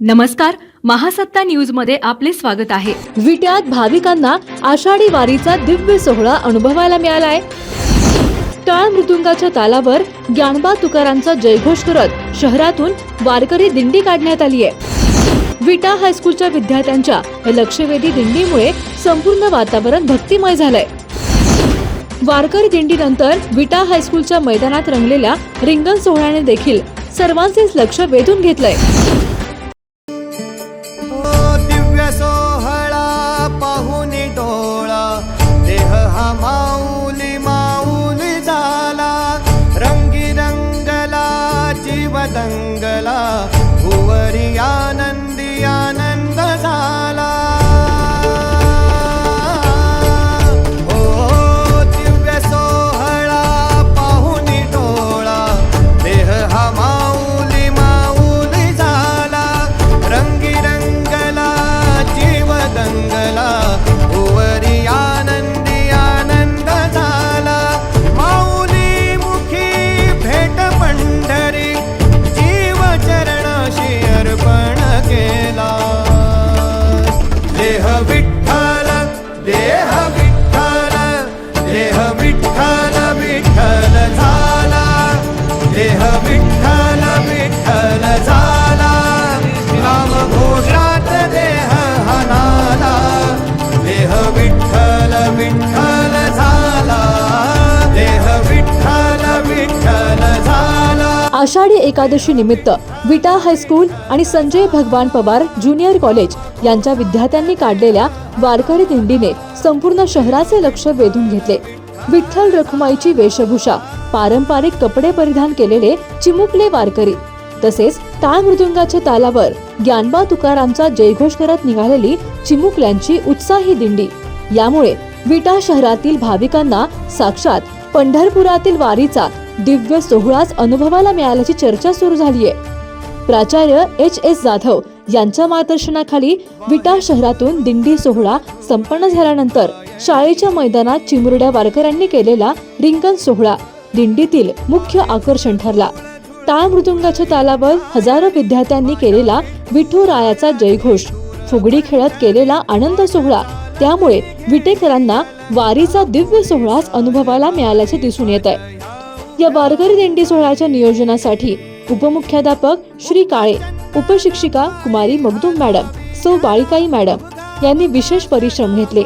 नमस्कार महासत्ता न्यूजमध्ये आपले स्वागत आहे. विट्यात भाविकांना आषाढी वारीचा दिव्य सोहळा अनुभवायला मिळालाय. टाळ मृदुंगाच्या तालावर ज्ञानबा तुकारांचा जयघोष करत शहरातून वारकरी दिंडी काढण्यात आली आहे. विटा हायस्कूलच्या विद्यार्थ्यांच्या लक्षवेधी दिंडीमुळे संपूर्ण वातावरण भक्तिमय झालंय. वारकरी दिंडीनंतर विटा हायस्कूलच्या मैदानात रंगलेल्या रिंगण सोहळ्याने देखील सर्वांचेच लक्ष वेधून घेतलंय. மங்களா आषाढी एकादशी निमित्त विटा हायस्कूल आणि संजय भगवान पवार ज्युनियर कॉलेज यांच्या विद्यार्थ्यांनी काढलेल्या वारकरी दिंडीने संपूर्ण शहराचे लक्ष वेधून घेतले. विठ्ठल रखुमाईची वेशभूषा पारंपरिक कपडे परिधान केलेले चिमुकले वारकरी तसेच टाळ मृदुंगाच्या तालावर ज्ञानबा तुकारामचा जयघोष करत निघालेली चिमुकल्यांची उत्साही दिंडी. यामुळे विटा शहरातील भाविकांना साक्षात पंढरपुरातील वारीचा दिव्य सोहळाच अनुभवायला मिळाल्याची चर्चा सुरू झालीय. प्राचार्य एच. एस. जाधव यांच्या मार्गदर्शनाखाली विटा शहरातून दिंडी सोहळा संपन्न झाल्यानंतर शाळेच्या मैदानात चिमुरड्या वारकऱ्यांनी केलेला रिंगण सोहळा दिंडीतील मुख्य आकर्षण ठरला. टाळ मृदुंगाच्या तालावर हजारो विद्यार्थ्यांनी केलेला विठू रायाचा जयघोष फुगडी खेळत केलेला आनंद सोहळा त्यामुळे विटेकरांना वारीचा दिव्य सोहळाच अनुभवायला मिळाल्याचे दिसून येत आहे या वारकरी दिंडी सोहळ्याच्या नियोजनासाठी उपमुख्याध्यापक श्री काळे उपशिक्षिका कुमारी मगदूम मॅडम सौ बाळिकाई मॅडम यांनी विशेष परिश्रम घेतले.